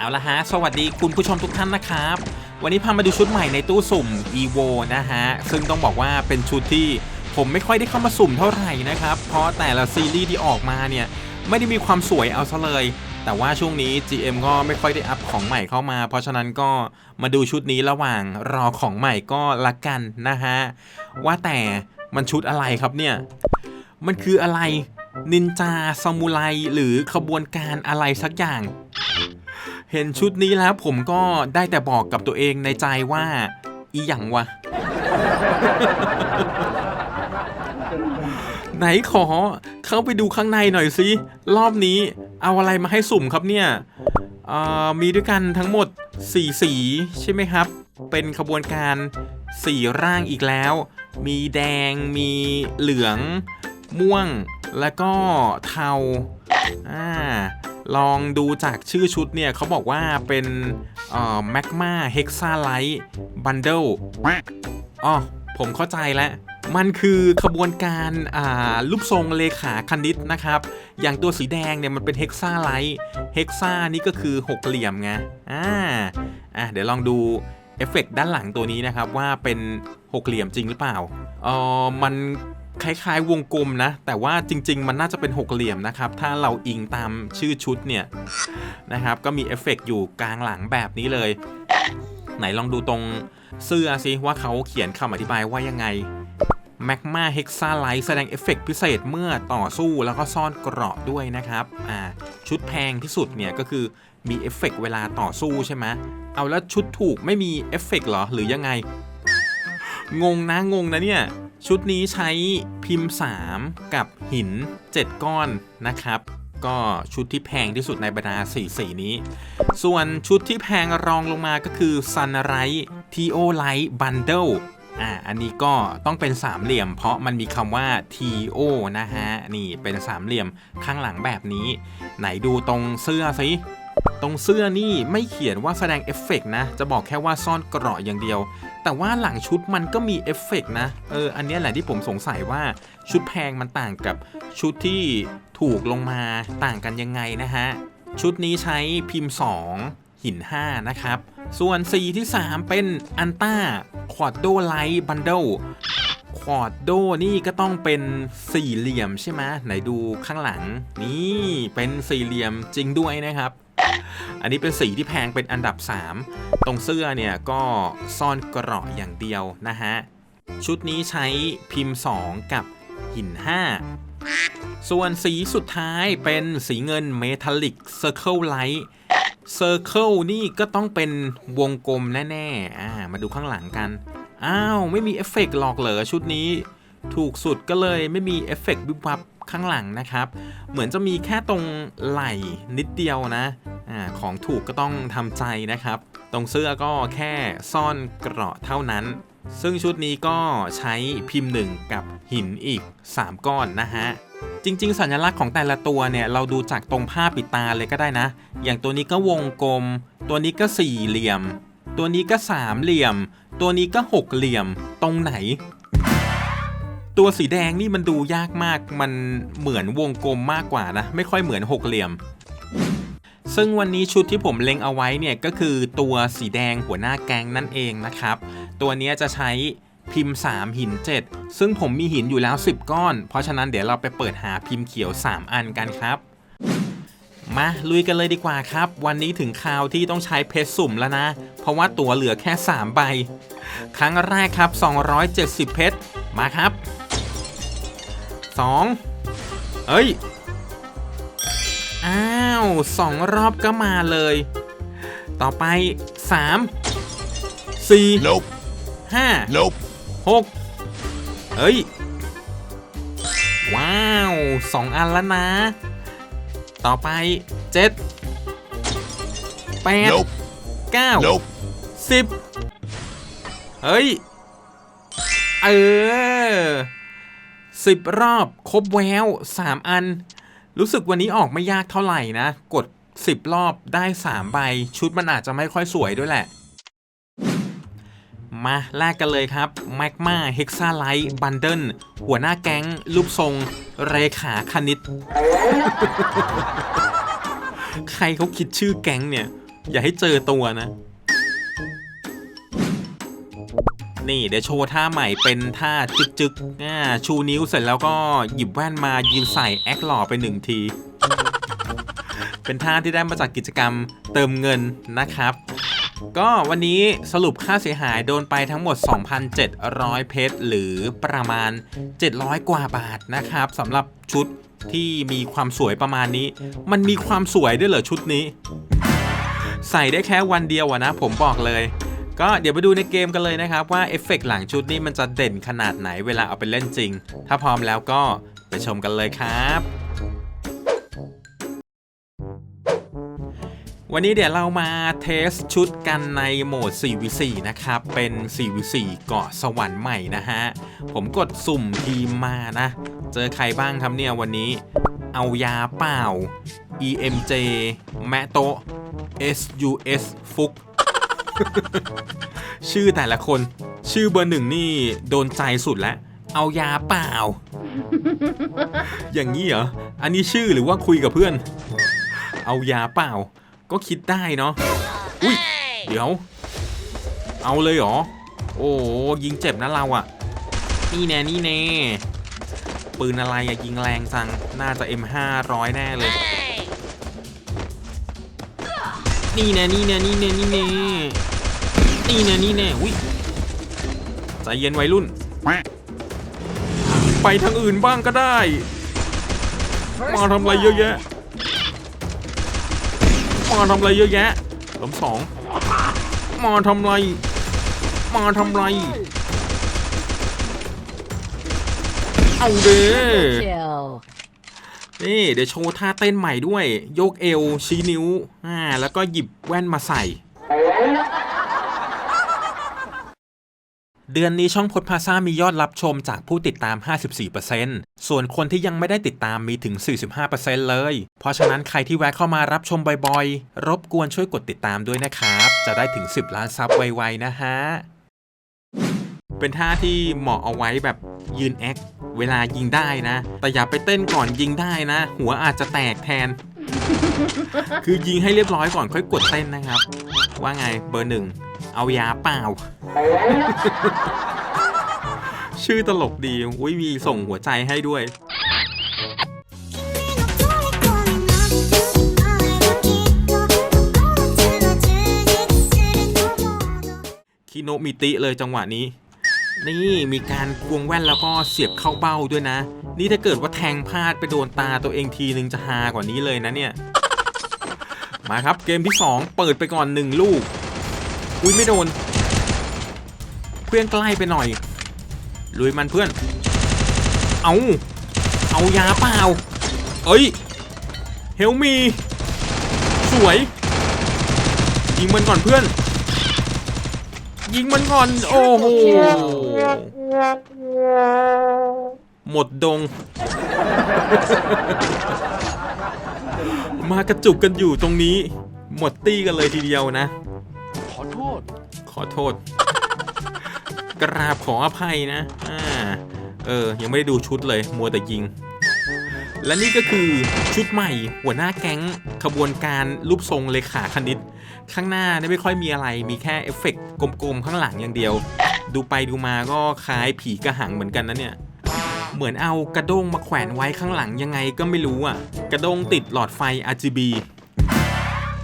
เอาละฮะ สวัสดีคุณผู้ชมทุกท่านนะครับ วันนี้พามาดูชุดใหม่ในตู้สุ่ม EVO นะฮะ ซึ่งต้องบอกว่าเป็นชุดที่ผมไม่ค่อยได้เข้ามาสุ่มเท่าไหร่นะครับ เพราะแต่ละซีรีส์ที่ออกมาเนี่ย ไม่ได้มีความสวยเอาซะเลย แต่ว่าช่วงนี้ GM ก็ไม่ค่อยได้อัพของใหม่เข้ามา เพราะฉะนั้นก็มาดูชุดนี้ระหว่างรอของใหม่ก็ละกันนะฮะ ว่าแต่มันชุดอะไรครับเนี่ย มันคืออะไรนินจาซามูไรหรือขบวนการอะไรสักอย่าง เห็นชุดนี้แล้วผมก็ได้แต่บอกกับตัวเองในใจว่า อีหยังวะ ไหนขอเข้าไปดูข้างในหน่อยสิ รอบนี้เอาอะไรมาให้สุ่มครับเนี่ยมีด้วยกันทั้งหมด 4 สีใช่ไหมครับ เป็นขบวนการ4ร่างอีกแล้ว มีแดง มีเหลือง ม่วง แล้วก็เทา อ่า ลองดูจากชื่อชุดเนี่ยเขาบอกว่าเป็นแมกมาเฮกซาไลท์บันเดิลอ๋อผมเข้าใจแล้วมันคือขบวนการรูปทรงเลขาคณิตนะครับ อย่างตัวสีแดงเนี่ยมันเป็นเฮกซาไลท์เฮกซานี่ก็คือหกเหลี่ยมไงอ่าอะเดี๋ยวลองดูเอฟเฟกต์ด้านหลังตัวนี้นะครับว่าเป็นหกเหลี่ยมจริงหรือเปล่าเออมัน คล้ายๆ วงกลมนะ แต่ว่าจริง ๆ มันน่าจะเป็นหกเหลี่ยมนะครับ ถ้าเราอิงตามชื่อชุดเนี่ยนะครับ ก็มีเอฟเฟกต์อยู่กลางหลังแบบนี้เลย ไหนลองดูตรงเสื้อสิว่าเขาเขียนคำอธิบายว่ายังไง m a g m a Hexalite แสดงเอฟเฟกต์พิเศษเมื่อต่อสู้แล้วก็ซ่อนเกราะด้วยนะครับ อ่า ชุดแพงที่สุดเนี่ยก็คือมีเอฟเฟกต์เวลาต่อสู้ใช่ไหมเอาแล้วชุดถูกไม่มีเอฟเฟกต์เหรอ หรือยังไง งงนะ งงนะเนี่ย ชุดนี้ใช้พิมพ์ 3 กับหิน 7 ก้อนนะครับ ก็ชุดที่แพงที่สุดในบรรดาสีสีนี้ ส่วนชุดที่แพงรองลงมาก็คือ Sunrise Tio Light Bundle อ่าอันนี้ก็ต้องเป็นสามเหลี่ยม เพราะมันมีคำว่า TO นะฮะ นี่เป็นสามเหลี่ยมข้างหลังแบบนี้ ไหนดูตรงเสื้อสิตรงเสื้อนี่ไม่เขียนว่าแสดงเอฟเฟกต์นะ จะบอกแค่ว่าซ่อนเกราะอย่างเดียว แต่ว่าหลังชุดมันก็มีเอฟเฟกต์นะ เออ อันนี้แหละที่ผมสงสัยว่าชุดแพงมันต่างกับชุดที่ถูกลงมาต่างกันยังไงนะฮะ ชุดนี้ใช้พิมพ์ 2 หิน 5 นะครับ ส่วนสีที่ 3 เป็นอันต้าควอดโดไลท์บันเดิลควอดโดนี่ก็ต้องเป็นสี่เหลี่ยมใช่ไหมไหนดูข้างหลัง นี่เป็นสี่เหลี่ยมจริงด้วยนะครับ อันนี้เป็นสีที่แพงเป็นอันดับ 3 ตรงเสื้อเนี่ยก็ซ่อนกราะอย่างเดียวนะฮะ ชุดนี้ใช้พิมพ์ 2 กับหิน 5 ส่วนสีสุดท้ายเป็นสีเงินเมทัลลิกเซอร์เคิลไลท์เซอร์เคิลนี่ก็ต้องเป็นวงกลมแน่ๆ อ่า มาดูข้างหลังกัน อ้าว ไม่มีเอฟเฟกต์หลอกเหรอชุดนี้ ถูกสุดก็เลยไม่มีเอฟเฟกต์วิบวับข้างหลังนะครับ เหมือนจะมีแค่ตรงไหล่นิดเดียวนะอของถูกก็ต้องทำใจนะครับ ตรงเสื้อก็แค่ซ่อนเกราะเท่านั้น ซึ่งชุดนี้ก็ใช้พิมพ์หนึ่งกับหินอีก 3 ก้อนนะฮะ จริง ๆ สัญลักษณ์ของแต่ละตัวเนี่ย เราดูจากตรงผ้าปิดตาเลยก็ได้นะ อย่างตัวนี้ก็วงกลม ตัวนี้ก็สี่เหลี่ยม ตัวนี้ก็สามเหลี่ยม ตัวนี้ก็หกเหลี่ยม ตรงไหน ตัวสีแดงนี่มันดูยากมาก มันเหมือนวงกลมมากกว่านะ ไม่ค่อยเหมือนหกเหลี่ยม ซึ่งวันนี้ชุดที่ผมเล็งเอาไว้เนี่ยก็คือตัวสีแดงหัวหน้าแก๊งนั่นเองนะครับ ตัวนี้จะใช้พิมพ์ 3 หิน 7 ซึ่งผมมีหินอยู่แล้ว 10 ก้อน เพราะฉะนั้นเดี๋ยวเราไปเปิดหาพิมพ์เขียว 3 อันกันครับ มาลุยกันเลยดีกว่าครับ วันนี้ถึงคราวที่ต้องใช้เพชรสุ่มแล้วนะ เพราะว่าตัวเหลือแค่ 3 ใบ ครั้งแรกครับ 270 เพชร มาครับ 2เอ้ย อ้าวสองรอบก็มาเลย ต่อไป3 4 Nope. 5 Nope. 6เฮ้ย ว้าวสองอันแล้วนะ ต่อไป7 8 Nope. 9 Nope. 10เฮ้ย เออ สิบรอบครบแววสามอัน รู้สึกวันนี้ออกไม่ยากเท่าไหร่นะ กด 10 รอบได้3ใบ ชุดมันอาจจะไม่ค่อยสวยด้วยแหละ มาแลกกันเลยครับ m a g m a Hexalite Bundle หัวหน้าแก๊ง รูปทรง เรขาคณิต ใครเขาคิดชื่อแก๊งเนี่ย อย่าให้เจอตัวนะ นี่เดี๋ยวโชว์ท่าใหม่เป็นท่าจึกจึกๆอ่าชูนิ้วเสร็จแล้วก็หยิบแว่นมายืนใส่แอคหล่อไปหนึ่งที เป็นท่าที่ได้มาจากกิจกรรมเติมเงินนะครับ ก็วันนี้สรุปค่าเสียหายโดนไปทั้งหมด 2,700 เพชรหรือประมาณ 700 กว่าบาทนะครับสำหรับชุดที่มีความสวยประมาณนี้ มันมีความสวยด้วยเหรอชุดนี้ ใส่ได้แค่วันเดียวอะนะผมบอกเลย ก็เดี๋ยวไปดูในเกมกันเลยนะครับ ว่าเอฟเฟกต์หลังชุดนี้มันจะเด่นขนาดไหนเวลาเอาไปเล่นจริง ถ้าพร้อมแล้วก็ไปชมกันเลยครับวันนี้เดี๋ยวเรามาเทสชุดกันในโหมด 4v4 นะครับ เป็น 4v4 เกาะสวรรค์ใหม่นะฮะ ผมกดสุ่มทีมมานะ เจอใครบ้างครับเนี่ยวันนี้ เอายาเปล่า EMJ แมโต SUS ฟุก ชื่อแต่ละคน ชื่อเบอร์หนึ่งนี่โดนใจสุดแล้วเอายาเปล่า อย่างนี้เหรอ อันนี้ชื่อหรือว่าคุยกับเพื่อน เอายาเปล่า ก็คิดได้เนาะ อุ้ย เดี๋ยว เอาเลยเหรอ โอ้ยิงเจ็บนะเราอะนี่แน่นี่แน่ ปืนอะไรอะยิงแรงจัง น่าจะ M500 แน่เลย นี่แน่นี่แน่นี่แน่นี่แน่ นี่แน่นี่แน่อุ้ยใจเย็นวัยรุ่น ไปทางอื่นบ้างก็ได้ มาทำอะไรเยอะแยะ มาทำอะไรเยอะแยะล้มสอง มาทำอะไร มาทำอะไร เอาเด้นี่เดี๋ยวโชว์ท่าเต้นใหม่ด้วย โยกเอวชี้นิ้วอ่าแล้วก็หยิบแว่นมาใส่ เดือนนี้ช่องพดพาซ่ามียอดรับชมจากผู้ติดตาม 54%ส่วนคนที่ยังไม่ได้ติดตามมีถึง 45%เลย เพราะฉะนั้นใครที่แวะเข้ามารับชมบ่อยๆ รบกวนช่วยกดติดตามด้วยนะครับ จะได้ถึง 10 ล้านซับไวๆนะฮะ เป็นท่าที่เหมาะเอาไว้แบบยืนแอคเวลายิงได้นะ แต่อย่าไปเต้นก่อนยิงได้นะ หัวอาจจะแตกแทน คือยิงให้เรียบร้อยก่อนค่อยกดเต้นนะครับ ว่าไงเบอร์หนึ่ง เอายาเปล่า ชื่อตลกดี อุ้ยมีส่งหัวใจให้ด้วย คิโนมิติเลยจังหวะนี้ นี่มีการควงแว่นแล้วก็เสียบเข้าเบ้าด้วยนะ นี่ถ้าเกิดว่าแทงพลาดไปโดนตาตัวเองทีนึงจะฮากว่านี้เลยนะเนี่ย มาครับเกมที่ 2 เปิดไปก่อน 1 ลูก อุ้ยไม่โดน เพื่อนใกล้ไปหน่อย ลุยมันเพื่อน เอาเอายาเปล่า เอ้ย เฮลมี สวย ยิงมันก่อนเพื่อน ยิงมันก่อน โอ้โห หมดดง มากระจุกกันอยู่ตรงนี้ หมดตี้กันเลยทีเดียวนะ อโทษ กราบขออภัยนะอ่าเออ ยังไม่ได้ดูชุดเลย มัวแต่ยิง และนี่ก็คือชุดใหม่ หัวหน้าแก๊งขบวนการรูปทรงเลขาคณิต ข้างหน้าไม่ค่อยมีอะไร มีแค่เอฟเฟกต์กลมๆ ข้างหลังอย่างเดียว ดูไปดูมาก็คล้ายผีกระหังเหมือนกันนะเนี่ย เหมือนเอากระด้งมาแขวนไว้ข้างหลังยังไงก็ไม่รู้อะ กระด้งติดหลอดไฟ RGB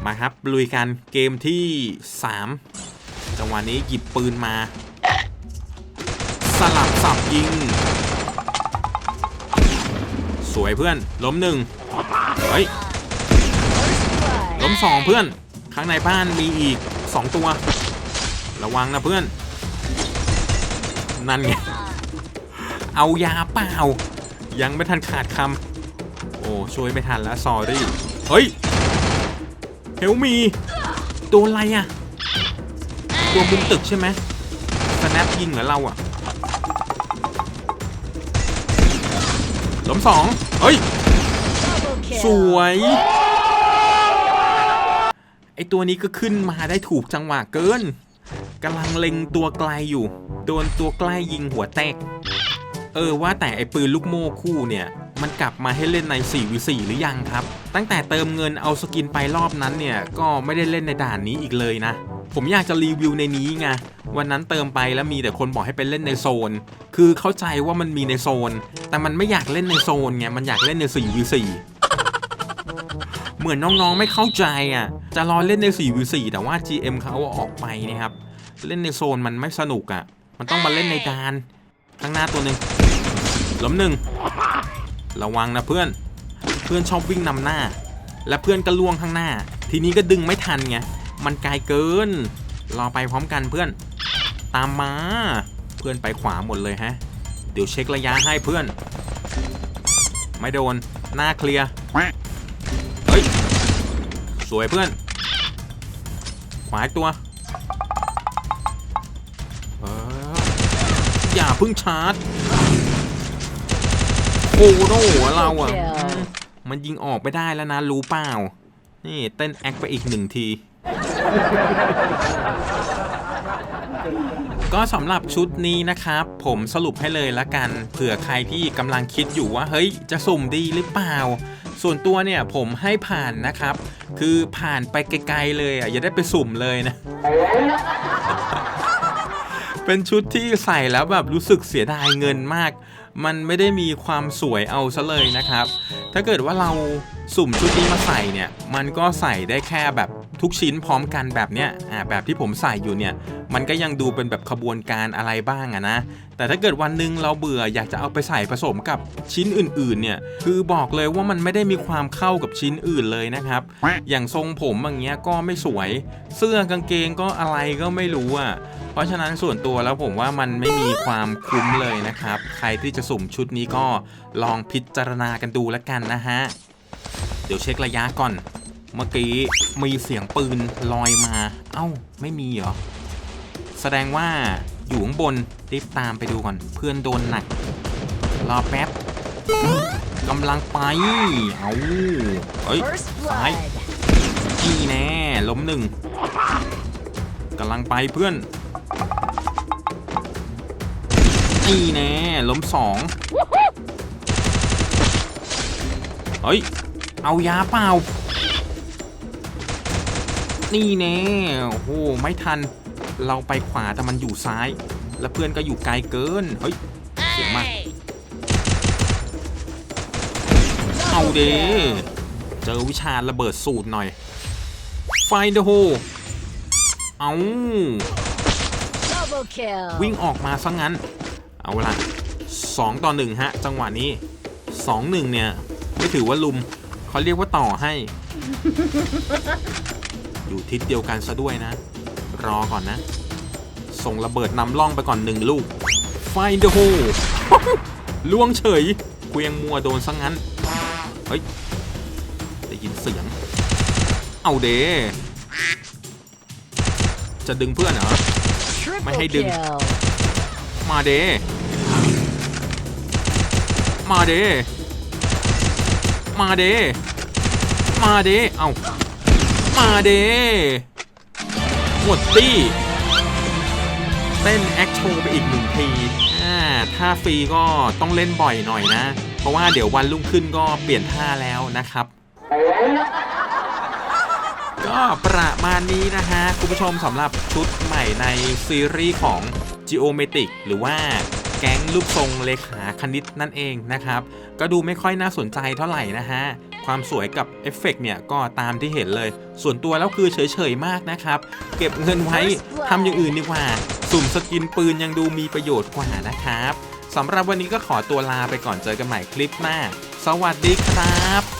มาครับลุยกันเกมที่ 3 จังหวะนี้หยิบปืนมา สลับสับยิง สวยเพื่อน ล้มหนึ่งเฮ้ย ล้มสองเพื่อน ข้างในบ้านมีอีก2ตัว ระวังนะเพื่อน นั่นไง เอายาเปล่า ยังไม่ทันขาดคำ โอ้ช่วยไม่ทันแล้วสอรี่ เฮ้ย เฮลมี ตัวอะไรอะ ตัวมุมตึกใช่ไหมสแนปยิงเหรอเราอะล้มสองเฮ้ย Double ส kill. วย ไอตัวนี้ก็ขึ้นมาได้ถูกจังหวะเกินกำลังเล็งตัวไกลอยู่ โดนตัวใกล้ยิงหัวแตก เออว่าแต่ไอปืนลูกโม่คู่เนี่ย มันกลับมาให้เล่นใน 4v4 หรือยังครับ ตั้งแต่เติมเงินเอาสกินไปรอบนั้นเนี่ย ก็ไม่ได้เล่นในด่านนี้อีกเลยนะ ผมอยากจะรีวิวในนี้ไงวันนั้นเติมไปแล้วมีแต่คนบอกให้ไปเล่นในโซน คือเข้าใจว่ามันมีในโซน แต่มันไม่อยากเล่นในโซนไงมันอยากเล่นใน 4v4 เหมือนน้องๆไม่เข้าใจอะ จะรอเล่นใน 4v4 แต่ว่า GM เขาอาออกไปนะครับ เล่นในโซนมันไม่สนุกอะ มันต้องมาเล่นในดานข้างหน้าตัวหนึ่งล้มหนึ่งระวังนะเพื่อน เพื่อนชอบวิ่งนำหน้า และเพื่อนก็ล่วงข้างหน้า ทีนี้ก็ดึงไม่ทันไง มันไกลเกินรอไปพร้อมกันเพื่อน ตามมา เพื่อนไปขวาหมดเลยฮะ เดี๋ยวเช็คระยะให้เพื่อน ไม่โดน หน้าเคลียร์ เฮ้ย สวยเพื่อน ขวาอีกตัว เออ อย่าเพึ่งชาร์จโอ้โหเราอะ มันยิงออกไม่ได้แล้วนะ รู้เปล่า นี่เต้นแอคไปอีกหนึ่งที ก็สำหรับชุดนี้นะครับ ผมสรุปให้เลยละกันเผื่อใครที่กำลังคิดอยู่ว่าเฮ้ยจะสุ่มดีหรือเปล่า ส่วนตัวเนี่ยผมให้ผ่านนะครับ คือผ่านไปไกลๆเลยอะอย่าได้ไปสุ่มเลยนะ เป็นชุดที่ใส่แล้วแบบรู้สึกเสียดายเงินมาก มันไม่ได้มีความสวยเอาซะเลยนะครับ ถ้าเกิดว่าเราสุ่มชุดนี้มาใส่เนี่ย มันก็ใส่ได้แค่แบบ ทุกชิ้นพร้อมกันแบบเนี้ยอ่าแบบที่ผมใส่อยู่เนี่ย มันก็ยังดูเป็นแบบขบวนการอะไรบ้างอะนะ แต่ถ้าเกิดวันหนึ่งเราเบื่ออยากจะเอาไปใส่ผสมกับชิ้นอื่นๆ เนี่ย คือบอกเลยว่ามันไม่ได้มีความเข้ากับชิ้นอื่นเลยนะครับ อย่างทรงผมอย่างเงี้ยก็ไม่สวย เสื้อกางเกงก็อะไรก็ไม่รู้อะเพราะฉะนั้นส่วนตัวแล้วผมว่ามันไม่มีความคุ้มเลยนะครับ ใครที่จะสุ่มชุดนี้ก็ลองพิจารณากันดูแล้วกันนะฮะ เดี๋ยวเช็คระยะก่อน เมื่อกี้มีเสียงปืนลอยมา เอ้า ไม่มีเหรอ แสดงว่าอยู่ข้างบนรีบตามไปดูก่อน เพื่อนโดนหนัก รอแป๊บกำลังไป เอาเฮ้ย First ซ้าย blood. นี่แน่ล้มหนึ่งกำลังไปเพื่อนนี่แน่ล้มสองเฮ้ย เอายาเปล่า นี่แน่โอ้โหไม่ทัน เราไปขวาแต่มันอยู่ซ้าย แล้วเพื่อนก็อยู่ไกลเกิน เฮ้ย เสียงมาเอาเดเจอวิชาระเบิดสูตรหน่อย ไฟเดอะโฮเอา Double kill. วิ่งออกมาซะงั้น เอาละสองต่อหนึ่งฮะ จังหวะนี้สองหนึ่งเนี่ย ไม่ถือว่าลุมเขาเรียกว่าต่อให้ อยู่ทิศเดียวกันซะด้วยนะ รอก่อนนะ ส่งระเบิดนำล่องไปก่อนหนึ่งลูก ไฟเดอะโฮล่วงเฉยเกวียงมัวโดนซะงั้น เฮ้ย ได้ยินเสียง เอาเดจะดึงเพื่อนเหรอ Triple Mày hay đừng. kill. มาเดมาเดมาเดมาเดเอา มาเดหมดตี้เต้นแอคโชว์ไปอีกหนึ่งทีอ่าถ้าฟรีก็ต้องเล่นบ่อยหน่อยนะ เพราะว่าเดี๋ยววันรุ่งขึ้นก็เปลี่ยนท่าแล้วนะครับก็ประมาณนี้นะฮะ คุณผู้ชมสำหรับชุดใหม่ในซีรีส์ของ Geometric หรือว่าแก๊งรูปทรงเลขาคณิตนั่นเองนะครับ ก็ดูไม่ค่อยน่าสนใจเท่าไหร่นะฮะ ความสวยกับเอฟเฟกต์เนี่ยก็ตามที่เห็นเลย ส่วนตัวแล้วคือเฉยๆมากนะครับ เก็บเงินไว้ทำอย่างอื่นดีกว่า สุ่มสกินปืนยังดูมีประโยชน์กว่านะครับสำหรับวันนี้ก็ขอตัวลาไปก่อนเจอกันใหม่คลิปหน้า สวัสดีครับ